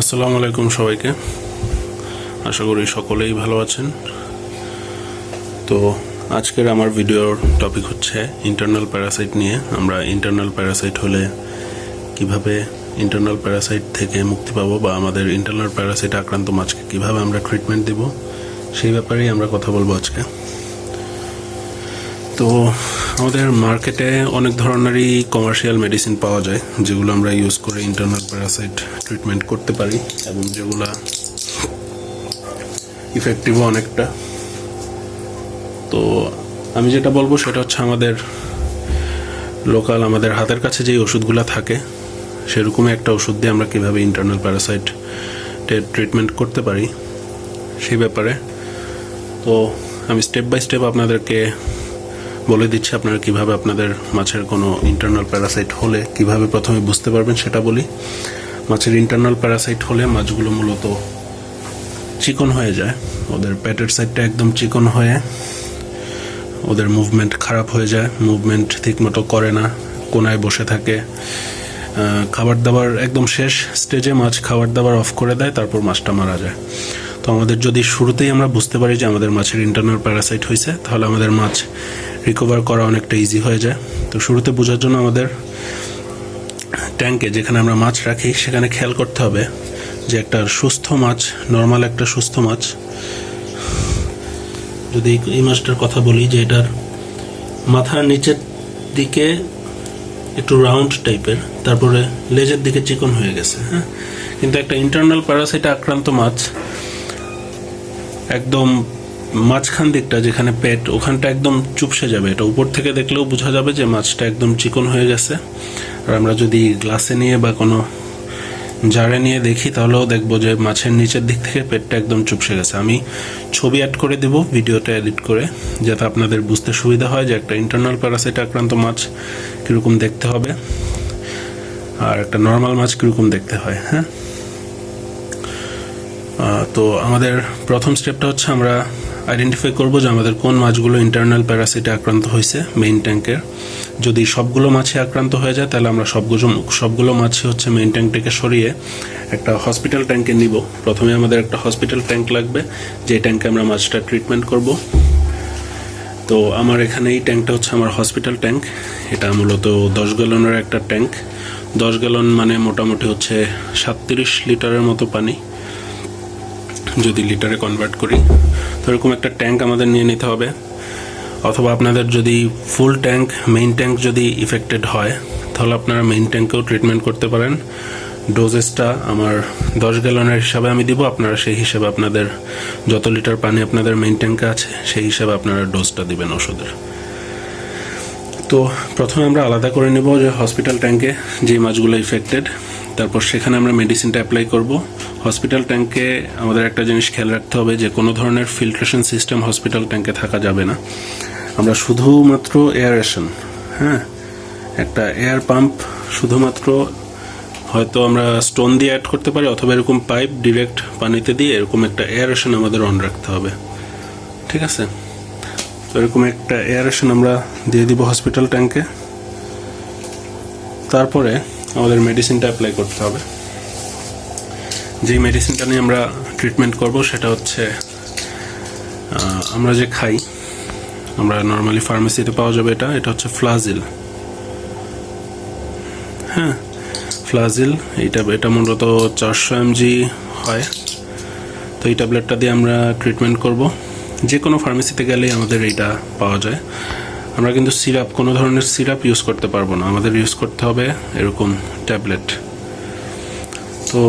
আসসালামু আলাইকুম সবাইকে। আশা করি সকলেই ভালো আছেন। তো আজকের আমার ভিডিওর টপিক হচ্ছে ইন্টারনাল প্যারাসাইট নিয়ে। আমরা ইন্টারনাল প্যারাসাইট হলে কীভাবে ইন্টারনাল প্যারাসাইট থেকে মুক্তি পাবো বা আমাদের ইন্টারনাল প্যারাসাইট আক্রান্ত মাছকে কীভাবে আমরা ট্রিটমেন্ট দেব, সেই ব্যাপারেই আমরা কথা বলব আজকে। তো আমাদের মার্কেটে অনেক ধরনেরই কমার্শিয়াল মেডিসিন পাওয়া যায়, যেগুলো আমরা ইউজ করে ইন্টারনাল প্যারাসাইট ট্রিটমেন্ট করতে পারি এবং যেগুলো ইফেক্টিভও অনেকটা। তো আমি যেটা বলব সেটা হচ্ছে আমাদের লোকাল আমাদের হাতের কাছে যেই ওষুধগুলো থাকে, সেরকমই একটা ওষুধ দিয়ে আমরা কীভাবে ইন্টারনাল প্যারাসাইট ট্রিটমেন্ট করতে পারি সেই ব্যাপারে। তো আমি স্টেপ বাই স্টেপ আপনাদেরকে বলে দিচ্ছি আপনারা কীভাবে আপনাদের মাছের কোনো ইন্টারনাল প্যারাসাইট হলে কীভাবে প্রথমে বুঝতে পারবেন সেটা বলি। মাছের ইন্টারনাল প্যারাসাইট হলে মাছগুলো মূলত চিকন হয়ে যায়। ওদের পেটের সাইডটা একদম চিকন হয়ে ওদের মুভমেন্ট খারাপ হয়ে যায়। মুভমেন্ট ঠিকমতো করে না, কোনায় বসে থাকে। খাবার দাবার একদম শেষ স্টেজে মাছ খাবার দাবার অফ করে দেয়, তারপর মাছটা মারা যায়। তো আমাদের যদি শুরুতেই আমরা বুঝতে পারি যে আমাদের মাছের ইন্টারনাল প্যারাসাইট হয়েছে তাহলে আমাদের মাছ রিকভার করা অনেকটা ইজি হয়ে যায়। তো শুরুতে বোঝার জন্য আমাদের ট্যাঙ্কে যেখানে আমরা মাছ রাখি, সেখানে খেয়াল করতে হবে যে একটা সুস্থ মাছ নর্মাল একটা সুস্থ মাছ, যদি এই মাছটার কথা বলি যে এটার মাথার নিচের দিকে একটু রাউন্ড টাইপের তারপরে লেজের দিকে চিকন হয়ে গেছে হ্যাঁ? কিন্তু একটা ইন্টারনাল প্যারাসাইটে আক্রান্ত মাছ একদম মাঝখান দিকটা, যেখানে পেট, ওখানটা একদম চুপসে যাবে। এটা উপর থেকে দেখলেও বোঝা যাবে যে মাছটা একদম চিকন হয়ে গেছে। আর আমরা যদি গ্লাসে নিয়ে বা কোনো জারে নিয়ে দেখি, তাহলেও দেখব যে মাছের নিচের দিক থেকে পেটটা একদম চুপসে গেছে। আমি ছবি অ্যাড করে দেব, ভিডিওটা এডিট করে, যাতে আপনাদের বুঝতে সুবিধা হয় যে একটা ইন্টারনাল প্যারাসাইট আক্রান্ত মাছ কীরকম দেখতে হবে, আর একটা নর্মাল মাছ কীরকম দেখতে হয় হ্যাঁ? তো আমাদের প্রথম স্টেপটা হচ্ছে আমরা আইডেন্টিফাই করব যে আমাদের কোন মাছগুলো ইন্টারনাল প্যারাসাইটে আক্রান্ত হয়েছে মেইন ট্যাঙ্কের যদি সবগুলো মাছে আক্রান্ত হয়ে যায়, তাহলে আমরা সবগুলো সবগুলো মাছই হচ্ছে মেইন ট্যাঙ্কটাকে সরিয়ে একটা হসপিটাল ট্যাঙ্কে নিব। প্রথমে আমাদের একটা হসপিটাল ট্যাঙ্ক লাগবে, যে ট্যাঙ্কে আমরা মাছটা ট্রিটমেন্ট করব। তো আমার এখানে এই ট্যাঙ্কটা হচ্ছে আমার হসপিটাল ট্যাঙ্ক এটা মূলত দশ গ্যালনের একটা ট্যাঙ্ক দশ গ্যালন মানে মোটামুটি হচ্ছে সাতত্রিশ লিটারের মতো পানি। যদি লিটারে কনভার্ট করি, তো এরকম একটা ট্যাঙ্ক আমাদের নিয়ে নিতে হবে। অথবা আপনাদের যদি ফুল ট্যাঙ্ক মেইন ট্যাঙ্ক যদি ইফেক্টেড হয়, তাহলে আপনারা মেইন ট্যাঙ্কেও ট্রিটমেন্ট করতে পারেন। ডোজেসটা আমার দশ গ্যালনের হিসাবে আমি দিব, আপনারা সেই হিসাবে আপনাদের যত লিটার পানি আপনাদের মেইন ট্যাঙ্কে আছে, সেই হিসাবে আপনারা ডোজটা দিবেন ওষুধের। তো প্রথমে আমরা আলাদা করে নেব যে হসপিটাল ট্যাঙ্কে যে মাছগুলো ইফেক্টেড তারপর সেখানে আমরা মেডিসিনটা অ্যাপ্লাই করব। হসপিটাল ট্যাঙ্কে আমাদের একটা জিনিস খেয়াল রাখতে হবে যে কোনো ধরনের ফিল্ট্রেশন সিস্টেম হসপিটাল ট্যাঙ্কে থাকা যাবে না। আমরা শুধুমাত্র এয়ারেশন হ্যাঁ? একটা এয়ার পাম্প শুধুমাত্র হয়তো আমরা স্টোন দিয়ে অ্যাড করতে পারি অথবা এরকম পাইপ ডিরেক্ট পানিতে দিয়ে এরকম একটা এয়ারেশন আমাদের অন রাখতে হবে। ঠিক আছে? তো এরকম একটা এয়ারেশন আমরা দিয়ে দিব হসপিটাল ট্যাঙ্কে। তারপরে আমাদের মেডিসিনটা অ্যাপ্লাই করতে হবে। যেই মেডিসিনটা নিয়ে আমরা ট্রিটমেন্ট করব সেটা হচ্ছে আমরা যে খাই, আমরা নর্মালি ফার্মেসিতে পাওয়া যাবে এটা এটা হচ্ছে ফ্লাজিল হ্যাঁ ফ্লাজিল এইটা এটা মূলত চারশো এমজি হয়। তো এই ট্যাবলেটটা দিয়ে আমরা ট্রিটমেন্ট করব। যে কোনো ফার্মেসিতে গেলেই আমাদের এইটা পাওয়া যায়। আমরা কিন্তু সিরাপ কোনো ধরনের সিরাপ ইউজ করতে পারব না। আমাদের ইউজ করতে হবে এরকম ট্যাবলেট তো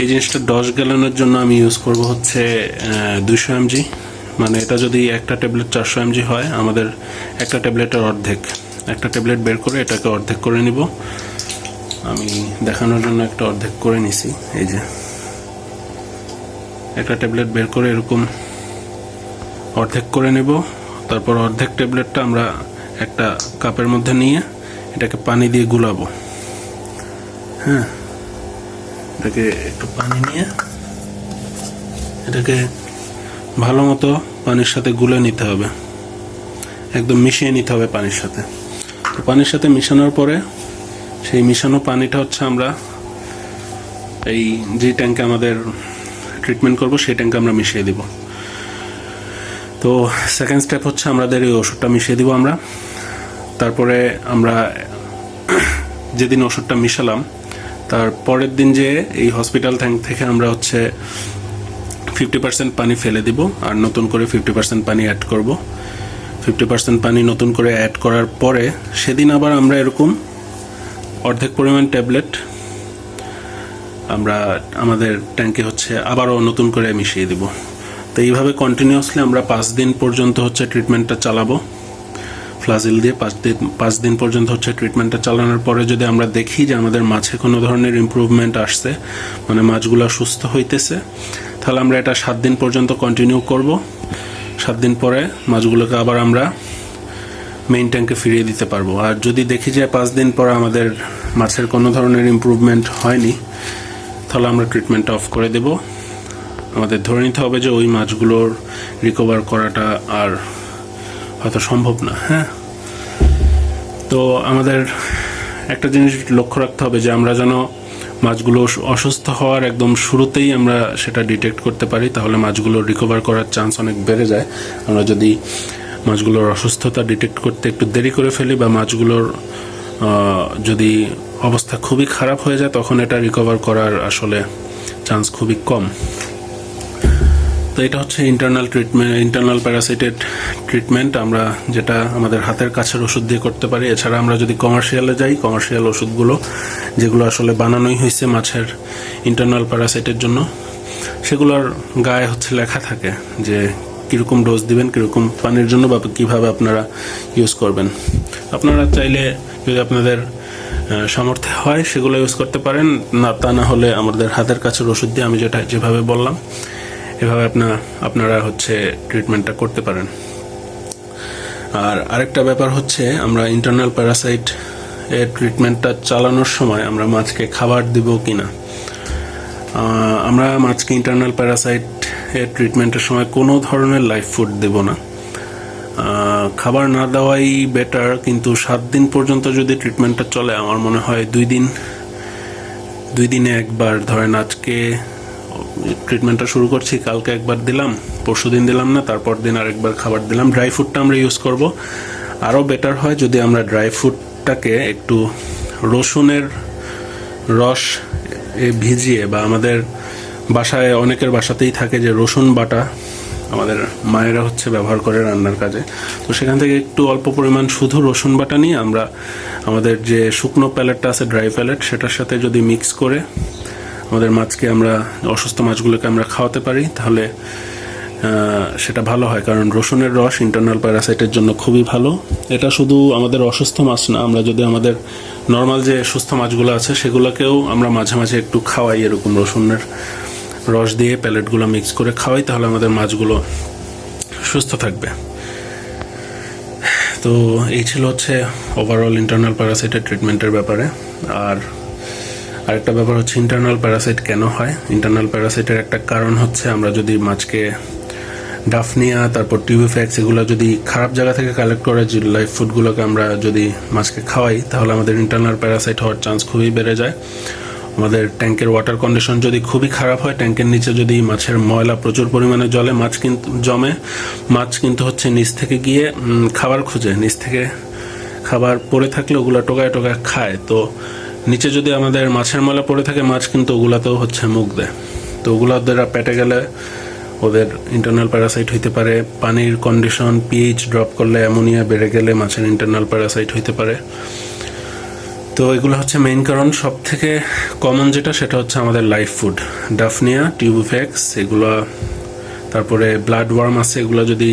এই জিনিসটা দশ গ্যালনের জন্য আমি ইউজ করব হচ্ছে দুশো এমজি মানে এটা যদি একটা ট্যাবলেট চারশো এমজি হয়, আমাদের একটা ট্যাবলেটের অর্ধেক। একটা ট্যাবলেট বের করে এটাকে অর্ধেক করে নিব। আমি দেখানোর জন্য একটা অর্ধেক করে নিছি, এই যে। একটা ট্যাবলেট বের করে এরকম অর্ধেক করে নেব। তারপর অর্ধেক ট্যাবলেটটা আমরা একটা কাপের মধ্যে নিয়ে এটাকে পানি দিয়ে গুলাবো। হ্যাঁ? এটাকে একটু পানি নিয়ে এটাকে ভালো মতো পানির সাথে গুলে নিতে হবে। একদম মিশিয়ে নিতে হবে পানির সাথে। তো পানির সাথে মিশানোর পরে সেই মিশানো পানিটা হচ্ছে আমরা এই যে ট্যাঙ্কে আমাদের ট্রিটমেন্ট করব, সেই ট্যাঙ্কে আমরা মিশিয়ে দিব। তো সেকেন্ড স্টেপ হচ্ছে আমাদের এই ওষুধটা মিশিয়ে দিব আমরা। তারপরে আমরা যেদিন ওষুধটা মিশালাম তার পরের দিন যে এই হসপিটাল ট্যাঙ্ক থেকে আমরা হচ্ছে ফিফটি পার্সেন্ট পানি ফেলে দিব আর নতুন করে ফিফটি পার্সেন্ট পানি অ্যাড করব। ফিফটি পার্সেন্ট পানি নতুন করে অ্যাড করার পরে সেদিন আবার আমরা এরকম অর্ধেক পরিমাণ ট্যাবলেট আমরা আমাদের ট্যাঙ্কে হচ্ছে আবারও নতুন করে মিশিয়ে দিব। তো এইভাবে কন্টিনিউয়াসলি আমরা পাঁচ দিন পর্যন্ত হচ্ছে ট্রিটমেন্টটা চালাবো। ফ্লাজিল দিয়ে পাঁচ দিন পাঁচ দিন পর্যন্ত হচ্ছে ট্রিটমেন্টটা চালানোর পরে যদি আমরা দেখি যে আমাদের মাছে কোনো ধরনের ইমপ্রুভমেন্ট আসছে মানে মাছগুলো সুস্থ হইতেছে, তাহলে আমরা এটা সাত দিন পর্যন্ত কন্টিনিউ করব। সাত দিন পরে মাছগুলোকে আবার আমরা মেইন ট্যাঙ্কে ফিরিয়ে দিতে পারব। আর যদি দেখি যে পাঁচ দিন পরে আমাদের মাছের কোনো ধরনের ইমপ্রুভমেন্ট হয়নি, তাহলে আমরা ট্রিটমেন্টটা অফ করে দেব। আমাদের ধরে নিতে হবে যে ওই মাছগুলোর রিকভার করাটা আর হয়তো সম্ভব না হ্যাঁ? তো আমাদের একটা জিনিস লক্ষ্য রাখতে হবে যে আমরা যেন মাছগুলো অসুস্থ হওয়ার একদম শুরুতেই আমরা সেটা ডিটেক্ট করতে পারি, তাহলে মাছগুলো রিকভার করার চান্স অনেক বেড়ে যায়। আমরা যদি মাছগুলোর অসুস্থতা ডিটেক্ট করতে একটু দেরি করে ফেলি বা মাছগুলোর যদি অবস্থা খুবই খারাপ হয়ে যায়, তখন এটা রিকভার করার আসলে চান্স খুবই কম। তো এটা হচ্ছে ইন্টারনাল ট্রিটমেন্ট ইন্টারনাল প্যারাসাইটেড ট্রিটমেন্ট আমরা যেটা আমাদের হাতের কাছের ওষুধ দিয়ে করতে পারি। এছাড়া আমরা যদি কমার্শিয়ালে যাই কমার্শিয়াল ওষুধগুলো, যেগুলো আসলে বানানোই হয়েছে মাছের ইন্টারনাল প্যারাসাইটের জন্য, সেগুলোর গায়ে হচ্ছে লেখা থাকে যে কীরকম ডোজ দিবেন, কীরকম পানির জন্য বা কীভাবে আপনারা ইউজ করবেন। আপনারা চাইলে যদি আপনাদের সামর্থ্য হয় সেগুলো ইউজ করতে পারেন। না, তা না হলে আমাদের হাতের কাছের ওষুধ দিয়ে আমি যেটা, যেভাবে বললাম এভাবে আপনার আপনারা হচ্ছে ট্রিটমেন্টটা করতে পারেন। আর আরেকটা ব্যাপার হচ্ছে আমরা ইন্টারনাল প্যারাসাইট এর ট্রিটমেন্টটা চালানোর সময় আমরা মাছকে খাবার দিব কিনা। আহ, আমরা মাছকে ইন্টারনাল প্যারাসাইট এর ট্রিটমেন্টের সময় কোনো ধরনের লাইফ ফুড দেব না। খাবার না দেওয়াই বেটার কিন্তু সাত দিন পর্যন্ত যদি ট্রিটমেন্টটা চলে আমার মনে হয় দুই দিন দুই দিনে একবার ধরেন আজকে ট্রিটমেন্টটা শুরু করছি, কালকে একবার দিলাম, পরশু দিন দিলাম না, তারপর দিন আরেকবার খাবার দিলাম। ড্রাই ফ্রুটটা আমরা ইউজ করব। আরও বেটার হয় যদি আমরা ড্রাই ফ্রুটটাকে একটু রসুনের রস এ ভিজিয়ে বা আমাদের বাসায় অনেকের বাসাতেই থাকে যে রসুন বাটা আমাদের মায়েরা হচ্ছে ব্যবহার করে রান্নার কাজে। তো সেখান থেকে একটু অল্প পরিমাণ শুধু রসুন বাটা নিয়ে আমরা আমাদের যে শুকনো প্যালেটটা আছে ড্রাই প্যালেট, সেটার সাথে যদি মিক্স করে আমাদের মাছকে আমরা, অসুস্থ মাছগুলোকে আমরা খাওয়াতে পারি, তাহলে সেটা ভালো হয়। কারণ রসুনের রস ইন্টারনাল প্যারাসাইটের জন্য খুবই ভালো। এটা শুধু আমাদের অসুস্থ মাছ না, আমরা যদি আমাদের নর্মাল যে সুস্থ মাছগুলো আছে, সেগুলোকেও আমরা মাঝে মাঝে একটু খাওয়াই এরকম রসুনের রস দিয়ে প্যালেটগুলো মিক্স করে খাওয়াই, তাহলে আমাদের মাছগুলো সুস্থ থাকবে। তো এই ছিল হচ্ছে ওভারঅল ইন্টারনাল প্যারাসাইটের ট্রিটমেন্টের ব্যাপারে। আর আরেকটা ব্যাপার হচ্ছে ইন্টারনাল প্যারাসাইট কেন হয়? ইন্টারনাল প্যারাসাইটের একটা কারণ হচ্ছে আমরা যদি মাছকে ডাফনিয়া, তারপর টিউবিফ্যাক্স এগুলো যদি খারাপ জায়গা থেকে কালেক্ট করে লাইফ ফুডগুলোকে আমরা যদি মাছকে খাওয়াই, তাহলে আমাদের ইন্টারনাল প্যারাসাইট হওয়ার চান্স খুবই বেড়ে যায়। আমাদের ট্যাঙ্কের ওয়াটার কন্ডিশন যদি খুবই খারাপ হয়, ট্যাঙ্কের নিচে যদি মাছের ময়লা প্রচুর পরিমাণে জলে মাছ কিন্তু জমে, মাছ কিন্তু হচ্ছে নিচ থেকে গিয়ে খাবার খুঁজে। নিচ থেকে খাবার পড়ে থাকলে ওগুলো টোকায় টোকায় খায়। তো নিচে যদি আমাদের মাছের ময়লা পড়ে থাকে, মাছ কিন্তু ওগুলাতেও হচ্ছে মুখ দেয়। তো ওগুলো দ্বারা পেটে গেলে ওদের ইন্টারনাল প্যারাসাইট হইতে পারে, পানির কন্ডিশন পিএইচ ড্রপ করলে অ্যামোনিয়া বেড়ে গেলে মাছের ইন্টারনাল প্যারাসাইট হইতে পারে। তো এগুলো হচ্ছে মেইন কারণ। সব থেকে কমন যেটা, সেটা হচ্ছে আমাদের লাইফ ফুড ডাফনিয়া টিউবুফ্যাক্স এগুলো, তারপরে ব্লাড ওয়ার্ম আছে, এগুলো যদি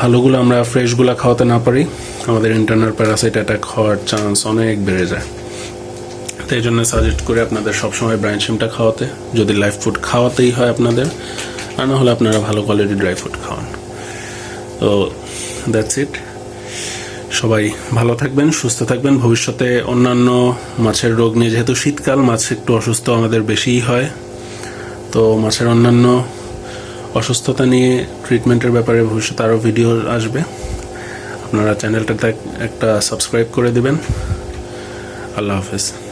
ভালোগুলো আমরা ফ্রেশগুলো খাওয়াতে না পারি। আমাদের ইন্টারনাল প্যারাসাইট অ্যাটাক হওয়ার চান্স অনেক বেড়ে যায়। তো এই জন্য সাজেস্ট করে আপনাদের সবসময় ব্রাইন সিমটা খাওয়াতে। যদি লাইফ ফুড খাওয়াতেই হয় আপনাদের, আর না হলে আপনারা ভালো কোয়ালিটি ড্রাই ফুড খাওয়ান। তো দ্যাটস ইট সবাই ভালো থাকবেন, সুস্থ থাকবেন। ভবিষ্যতে অন্যান্য মাছের রোগ নিয়ে, যেহেতু শীতকাল, মাছ একটু অসুস্থ আমাদের বেশিই হয়। তো মাছের অন্যান্য অসুস্থতা নিয়ে ট্রিটমেন্টের ব্যাপারে ভবিষ্যতে আরও ভিডিও আসবে। আপনারা চ্যানেলটাতে একটা সাবস্ক্রাইব করে দেবেন। আল্লাহ হাফেজ।